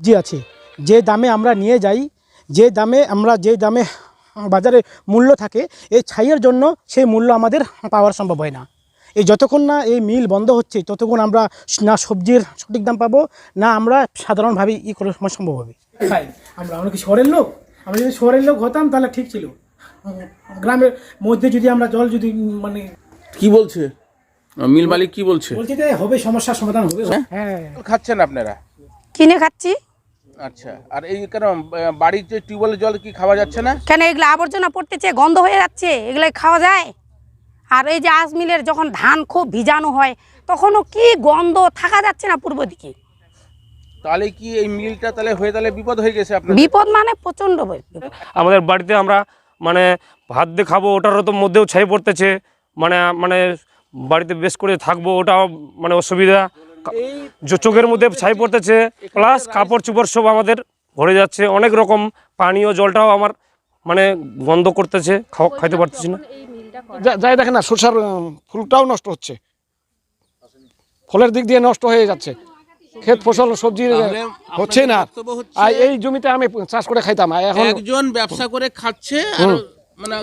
জি আছে। যে দামে আমরা নিয়ে যাই যে দামে আমরা যে দামে বাজারে মূল্য থাকে এই ছাইয়ের জন্য সেই মূল্য আমাদের পাওয়ার সম্ভব হয় না। এই যতক্ষণ না এই মিল বন্ধ হচ্ছে ততক্ষণ আমরা না সবজির সঠিক দাম পাবো না আমরা সাধারণভাবে ই করে সময় সম্ভব হবে। খাই আমরা আমরা কি শহরের লোক? আমরা যদি শহরের লোক হতাম তাহলে ঠিক ছিল। গ্রামের মধ্যে যদি আমরা জল যদি মানে কি বলছে? মিল মালিক কি বলছে? বলছি যে হবে সমস্যার সমাধান হবে। হ্যাঁ। খাচ্ছেন আপনারা? কিনে খাচ্ছি। আচ্ছা আর এই কেন টিউবওয়েলের জল কি খাওয়া যাচ্ছে না? কেন এগুলো আবর্জনা পড়তেছে গন্ধ হয়ে যাচ্ছে? এগুলো খাওয়া যায়? আর এই যে আজ মিলের যখন ধান খুব ভিজানো হয় তখনও কি গন্ধ থাকা যাচ্ছে না পূর্ব দিকে? তাহলে কি এই মিলটা তাহলে হয়ে তাহলে বিপদ হয়ে গেছে আপনার বিপদ মানে প্রচণ্ড আমাদের বাড়িতে আমরা মানে ভাত দিয়ে খাব ওটারও তো মধ্যেও ছাই পড়তেছে। মানে মানে বাড়িতে বেশ করে থাকব ওটাও মানে অসুবিধা। চোখের মধ্যে ছাই পড়তেছে প্লাস কাপড় চোপড় সব আমাদের ভরে যাচ্ছে। অনেক রকম পানীয় জলটাও আমার মানে গন্ধ করতেছে খাইতে পারতেছি না। যাই দেখেন না সরষার ফুলটাও নষ্ট হচ্ছে। ফলের দিক দিয়ে নষ্ট হয়ে যাচ্ছে। ক্ষেত ফসল সবজি হচ্ছে না এই জমিতে আমি চাষ করে খাইতাম এখন একজন ব্যবসা করে খাচ্ছে আর মানে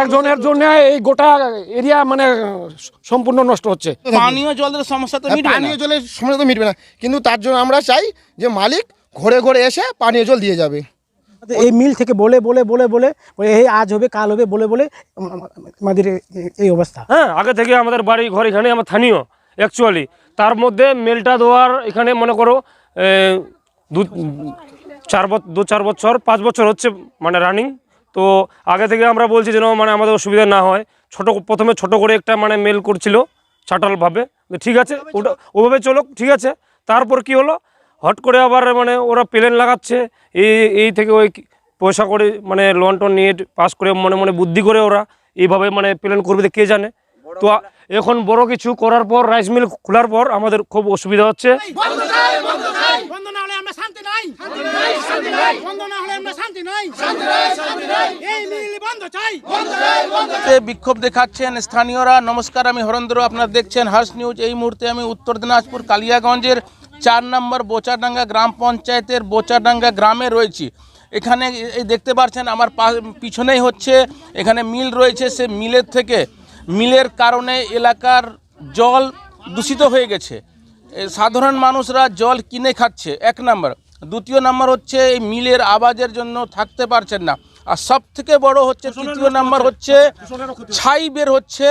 একজনের জন্য এই গোটা এরিয়া মানে সম্পূর্ণ নষ্ট হচ্ছে। পানীয় জলের সমস্যা তো হ্যাঁ, মিটবে পানীয় জলের সমস্যা তো মিটবে না। কিন্তু তার জন্য আমরা চাই যে মালিক ঘরে ঘরে এসে পানীয় জল দিয়ে যাবে। এই মিল থেকে বলে বলে বলে বলে এই আজ হবে কাল হবে বলে বলে আমাদের এই অবস্থা। হ্যাঁ আগে থেকে আমাদের বাড়ি ঘর এখানে আমার স্থানীয় অ্যাকচুয়ালি তার মধ্যে মেলটা দেওয়ার এখানে মনে করো দু চার বছর দু চার বছর পাঁচ বছর হচ্ছে মানে রানিং তো আগে থেকে আমরা বলছি যেন মানে আমাদের অসুবিধা না হয়। ছোট প্রথমে ছোট করে একটা মানে মেল করছিল চাটালভাবে। তো ঠিক আছে ওটা ওভাবে চলো ঠিক আছে। তারপর কি হলো? হট করে আবার মানে ওরা প্লেন লাগাচ্ছে। এই এই থেকে ওই পয়সা করে মানে লোন টোন নিয়ে পাস করে মনে মনে বুদ্ধি করে ওরা এইভাবে মানে প্লেন করবে কে জানে। তো এখন বড় কিছু করার পর রাইস মিল খোলার পর আমাদের খুব অসুবিধা হচ্ছে। বন্ধ না হলে আমরা শান্তি নাই। বন্ধ না হলে আমরা শান্তি নাই। এই মিল বন্ধ চাই। বিক্ষোভ দেখাচ্ছেন স্থানীয়রা। নমস্কার আমি হরেন্দ্র। আপনারা দেখছেন হার্স নিউজ। এই মুহূর্তে আমি উত্তর দিনাজপুর কালিয়াগঞ্জের চার নম্বর বোচাডাঙ্গা গ্রাম পঞ্চায়েতের বোচাডাঙ্গা গ্রামে রয়েছি। এখানে এই দেখতে পাচ্ছেন আমার পা- পিছনেই হচ্ছে এখানে মিল রয়েছে। সে মিলের থেকে মিলের কারণে এলাকার জল দূষিত হয়ে গেছে। সাধারণ মানুষরা জল কিনে খাচ্ছে এক নম্বর। দ্বিতীয় নম্বর হচ্ছে এই মিলের আওয়াজের জন্য থাকতে পারছেন না। আর সব থেকে বড় হচ্ছে তৃতীয় নাম্বার হচ্ছে ছাই বের হচ্ছে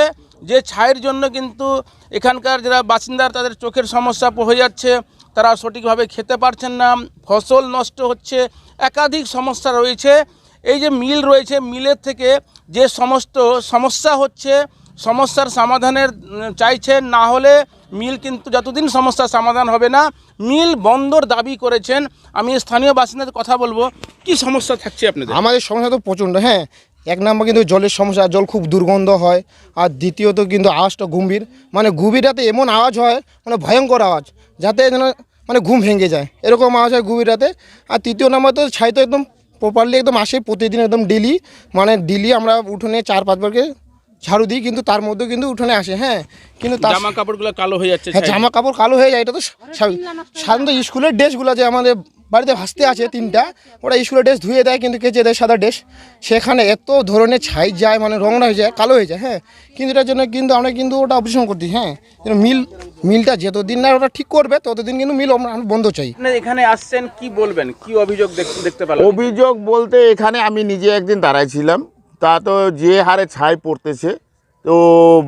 যে ছাইয়ের জন্য কিন্তু এখানকার যারা বাসিন্দার তাদের চোখের সমস্যা হয়ে যাচ্ছে তারা সঠিকভাবে খেতে পারছেন না ফসল নষ্ট হচ্ছে একাধিক সমস্যা রয়েছে। এই যে মিল রয়েছে মিলের থেকে যে সমস্ত সমস্যা হচ্ছে সমস্যার সমাধানের চাইছেন না হলে মিল কিন্তু যতদিন সমস্যার সমাধান হবে না, মিল বন্দর দাবি করেছেন। আমি স্থানীয় বাসিন্দাদের কথা বলব, কি সমস্যা থাকছে আপনাদের? আমাদের সমস্যা তো প্রচণ্ড হ্যাঁ। এক নম্বর কিন্তু জলের সমস্যা, জল খুব দুর্গন্ধ হয়। আর দ্বিতীয়ত কিন্তু আওয়াজটা গম্ভীর। মানে গভীরাতে এমন আওয়াজ হয় মানে ভয়ঙ্কর আওয়াজ, যাতে যেন মানে ঘুম ভেঙে যায়। এরকম আওয়াজ হয় গভীরাতে আর তৃতীয় নম্বর তো ছাই তো একদম প্রপারলি একদম আসে প্রতিদিন একদম ডেলি মানে ডেলি আমরা উঠোনে চার পাঁচবারকে ঝাড়ু দিই কিন্তু তার মধ্যে কিন্তু উঠোনে আসে হ্যাঁ। কিন্তু তার জামা কাপড়গুলো কালো হয়ে যাচ্ছে হ্যাঁ জামা কাপড় কালো হয়ে যায় এটা তো সাধারণত স্কুলের ড্রেসগুলো যে আমাদের বাড়িতে ভাসতে আছে তিনটা ওরা স্কুলের ড্রেস ধুয়ে দেয় কিন্তু কেচে দেয় সাদা ড্রেস। সেখানে এত ধরনের ছাই যায় মানে রঙটা হয়ে যায় কালো হয়ে যায় হ্যাঁ। কিন্তু এটার জন্য কিন্তু আমরা কিন্তু ওটা অপারেশন করতে হ্যাঁ। মিল মিলটা যতদিন না ওটা ঠিক করবে ততদিন কিন্তু মিল আমরা বন্ধ চাই। এখানে আসছেন কি বলবেন? কি অভিযোগ দেখ- দেখতে পেলেন অভিযোগ বলতে এখানে আমি নিজে একদিন দাঁড়াইছিলাম তা তো যে হারে ছাই পড়তেছে, তো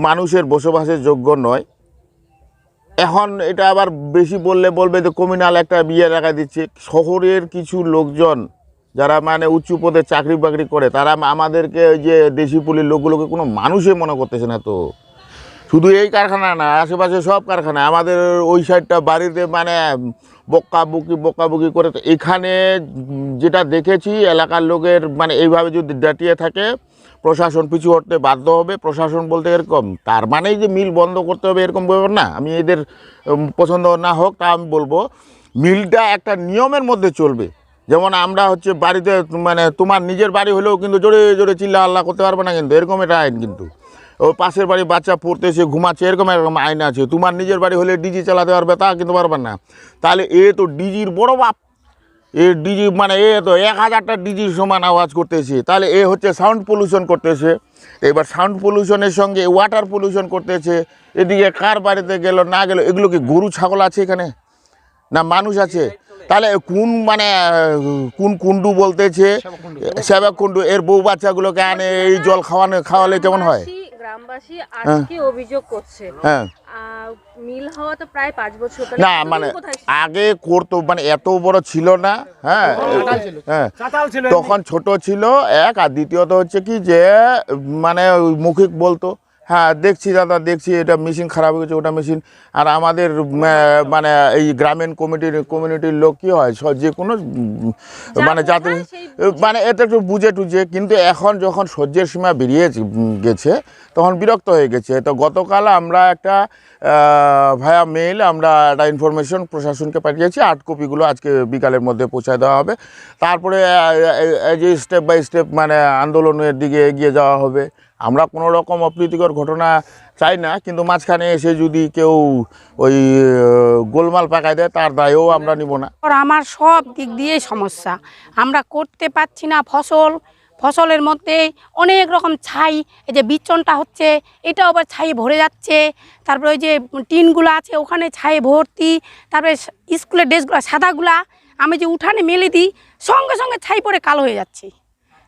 মানুষের বসবাসের যোগ্য নয়। এখন এটা আবার বেশি বললে বলবে যে কমিউনাল একটা বিয়ে রাখা দিচ্ছে। শহরের কিছু লোকজন যারা মানে উঁচু পদে চাকরি বাকরি করে, তারা আমাদেরকে ওই যে দেশি পুলির লোকগুলোকে কোনো মানুষই মনে করতেছে না তো। শুধু এই কারখানা না, আশেপাশে সব কারখানা। আমাদের ওই সাইডটা বাড়িতে মানে বক্কাবুকি বক্কাবুকি করে এখানে যেটা দেখেছি, এলাকার লোকের মানে এইভাবে যদি ডাটিয়ে থাকে, প্রশাসন পিছু হটতে বাধ্য হবে। প্রশাসন বলতে এরকম, তার মানেই যে মিল বন্ধ করতে হবে এরকম ব্যাপার না। আমি এদের পছন্দ না হোক, তা আমি বলব, মিলটা একটা নিয়মের মধ্যে চলবে। যেমন আমরা হচ্ছে বাড়িতে মানে তোমার নিজের বাড়ি হলেও কিন্তু জোরে জোরে চিল্লা আল্লাহ করতে পারবে না কিন্তু, এরকম এটা আইন কিন্তু। ও পাশের বাড়ি বাচ্চা পড়তেছে ঘুমাচ্ছে এরকম এরকম আইন আছে। তোমার নিজের বাড়ি হলে ডিজি চালাতে পারবে তা কিন্তু পারবে না। তাহলে এ তো ডিজির বড় বাপ। এ ডিজি মানে এ তো এক হাজারটা ডিজির সমান আওয়াজ করতেছে। তাহলে এ হচ্ছে সাউন্ড পলিউশন করতেছে। এবার সাউন্ড পলিউশনের সঙ্গে ওয়াটার পলিউশন করতেছে। এদিকে কার বাড়িতে গেল না গেল এগুলো কি গরু ছাগল আছে এখানে? না মানুষ আছে? তাহলে কোন মানে কোন কুন্ডু বলতেছে? সেবা কুন্ডু এর বউ বাচ্চাগুলোকে আনে এই জল খাওয়ানো খাওয়ালে কেমন হয়? গ্রামবাসী- গ্রামবাসী আজকে অভিযোগ করছে। হ্যাঁ। মিল হওয়া তো প্রায় পাঁচ বছর। না মানে আগে করতো মানে এত বড় ছিল না হ্যাঁ। হ্যাঁ। তখন ছোট ছিল এক আর দ্বিতীয়ত হচ্ছে কি যে মানে ওই মৌখিক বলতো হ্যাঁ দেখছি দাদা দেখছি এটা মেশিন খারাপ হয়ে গেছে ওটা মেশিন আর আমাদের মানে এই গ্রামীণ কমিটির কমিউনিটির লোক কী হয়? যে কোনো মানে যাতে মানে এটা একটু বুঝে টুঝে কিন্তু এখন যখন সহ্যের সীমা বেরিয়ে গেছে তখন বিরক্ত হয়ে গেছে। তো গতকাল আমরা একটা ভায়া মেইল আমরা একটা ইনফরমেশন প্রশাসনকে পাঠিয়েছি। আট কপিগুলো আজকে বিকালের মধ্যে পৌঁছায় দেওয়া হবে। তারপরে যে স্টেপ বাই স্টেপ মানে আন্দোলনের দিকে এগিয়ে যাওয়া হবে। আমরা কোনো রকম অপ্রীতিকর ঘটনা চাই না, কিন্তু মাঝখানে এসে যদি কেউ ওই গোলমাল পাকায় দেয়, তার দায়ও আমরা নিব না। আমার সব দিক দিয়ে সমস্যা। আমরা করতে পারছি না ফসল ফসলের মধ্যে অনেক রকম ছাই, এই যে বিচনটা হচ্ছে, এটাও আবার ছাই ভরে যাচ্ছে। তারপরে ওই যে টিনগুলো আছে, ওখানে ছাই ভর্তি। তারপরে স্কুলের ড্রেসগুলো, সাদাগুলা, আমি যে উঠানে মেলে দিই, সঙ্গে সঙ্গে ছাই পড়ে কালো হয়ে যাচ্ছে।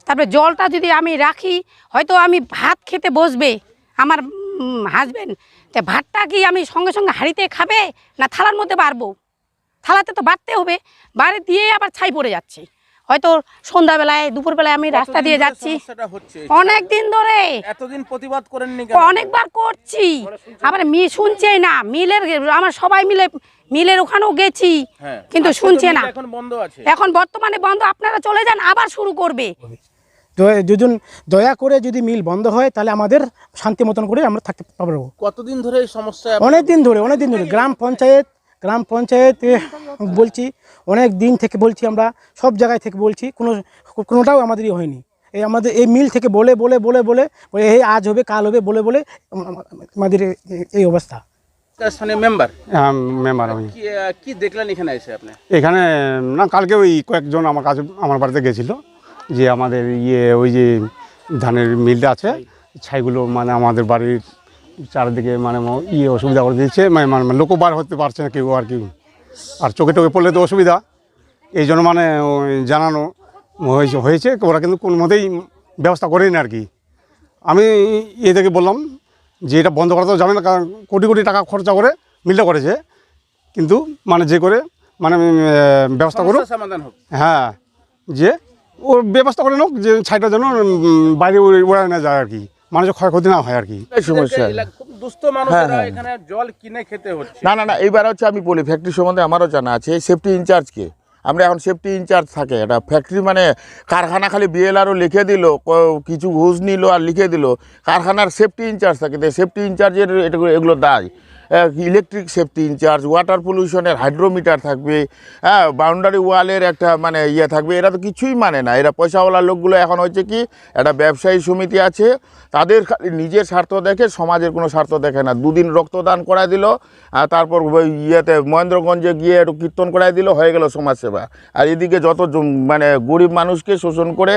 তারপরে জলটা যদি আমি রাখি, হয়তো আমি ভাত খেতে বসবে, আমার হাজবেন্ড তা ভাতটা কি আমি সঙ্গে সঙ্গে হাঁড়িতে খাবে, না থালার মধ্যে বাড়বো? থালাতে তো বাড়তে হবে বাইরে দিয়ে আবার ছাই পড়ে যাচ্ছে। হয়তো সন্ধ্যাবেলায় দুপুরবেলায় আমি রাস্তা দিয়ে যাচ্ছি। অনেক দিন ধরে। এতদিন প্রতিবাদ করেননি কেন? অনেকবার করছি। আবার মি শুনছেই না। মিলের আমার সবাই মিলে মিলের ওখানেও গেছি হ্যাঁ। কিন্তু শুনছে না। এখন বন্ধ আছে। এখন বর্তমানে বন্ধ আপনারা চলে যান আবার শুরু করবে। দুজন দয়া করে যদি মিল বন্ধ হয় তাহলে আমাদের শান্তি মতন করে আমরা থাকতে পারব। কতদিন ধরে এই সমস্যা অনেক দিন ধরে অনেক দিন ধরে গ্রাম পঞ্চায়েত গ্রাম পঞ্চায়েতে বলছি অনেক দিন থেকে বলছি আমরা সব জায়গায় থেকে বলছি কোনো কোনোটাও আমাদেরই হয়নি। এই আমাদের এই মিল থেকে বলে বলে বলে বলে এই আজ হবে কাল হবে বলে বলে আমাদের এই অবস্থা। স্থানীয় মেম্বার মেম্বার আমি। কি দেখলেন এখানে এসে আপনি? এখানে না কালকে ওই কয়েকজন আমার কাছে আমার বাড়িতে গেছিল যে আমাদের ইয়ে ওই যে ধানের মিলটা আছে ছাইগুলো মানে আমাদের বাড়ির চারিদিকে মানে ইয়ে অসুবিধা করে দিচ্ছে মানে মানে লোকও বার হতে পারছে না কেউ আর কি। আর চোখে টোকে পড়লে তো অসুবিধা। এই জন্য মানে ওই জানানো হয়েছে হয়েছে। ওরা কিন্তু কোনো মতেই ব্যবস্থা করেনি আর কি। আমি এ থেকে বললাম যে এটা বন্ধ করা তো যাবে না কারণ কোটি কোটি টাকা খরচা করে মিলটা করেছে। কিন্তু মানে যে করে মানে ব্যবস্থা করুক। সমাধান হোক। হ্যাঁ যে ওর ব্যবস্থা করে নোক যে ছাইটা যেন বাইরে উড়ায় না যায় আর কি। মানুষের ক্ষয়ক্ষতি না হয় আর কি। সমস্যা। এলাকা- খুব দুস্থ মানুষেরা হ্যাঁ। এখানে জল কিনে খেতে হচ্ছে। না না না এইবার হচ্ছে আমি বলি ফ্যাক্টরি সম্বন্ধে আমারও জানা আছে সেফটি ইনচার্জকে আমরা এখন সেফটি ইনচার্জ থাকে এটা ফ্যাক্টরি মানে কারখানা খালি বিএলআরও লিখে দিল কিছু ঘুষ নিল আর লিখে দিল। কারখানার সেফটি ইনচার্জ থাকে সেফটি ইনচার্জের এটা এগুলো দায়। ইলেকট্রিক সেফটি ইনচার্জ ওয়াটার পলিউশনের হাইড্রোমিটার থাকবে হ্যাঁ বাউন্ডারি ওয়ালের একটা মানে ইয়ে থাকবে, এরা তো কিছুই মানে না। এরা পয়সাওয়ালা লোকগুলো এখন হচ্ছে কি, একটা ব্যবসায়ী সমিতি আছে, তাদের নিজের স্বার্থ দেখে সমাজের কোনো স্বার্থ দেখে না। দুদিন রক্তদান করায় দিল, আর তারপর ইয়েতে মহেন্দ্রগঞ্জে গিয়ে একটু কীর্তন করায় দিল, হয়ে গেল সমাজসেবা। আর এদিকে যত মানে গরিব মানুষকে শোষণ করে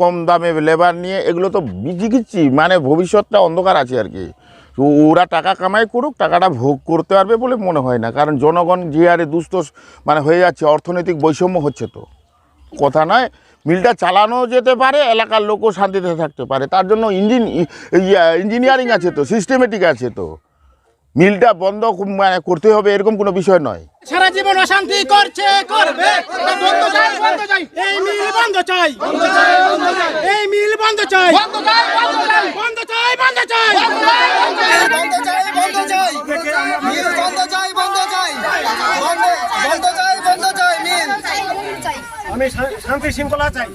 কম দামে লেবার নিয়ে, এগুলো তো বিজিকিচ্ছি মানে ভবিষ্যৎটা অন্ধকার আছে আর কি। তো ওরা টাকা কামাই করুক, টাকাটা ভোগ করতে পারবে বলে মনে হয় না। কারণ জনগণ যে হারে দুস্থ মানে হয়ে যাচ্ছে, অর্থনৈতিক বৈষম্য হচ্ছে তো। কথা নয়, মিলটা চালানো যেতে পারে, এলাকার লোকও শান্তিতে থাকতে পারে। তার জন্য ইঞ্জিন ইঞ্জিনিয়ারিং আছে তো সিস্টেমেটিক আছে তো। মিলটা বন্ধ মানে করতে হবে, এরকম কোনো বিষয় নয়। সারা জীবন অশান্তি করছে, করবে। বন্ধ চাই বন্ধ চাই এই বন্ধ চাই। এই মিল বন্ধ চাই। বন্ধ চাই বন্ধ চাই। বন্ধ চাই বন্ধ চাই। বন্ধ চাই বন্ধ চাই। মিল বন্ধ চাই বন্ধ চাই। বন্ধ বন্ধ চাই বন্ধ চাই মিল। আমি শান্তি শৃঙ্খলা চাই।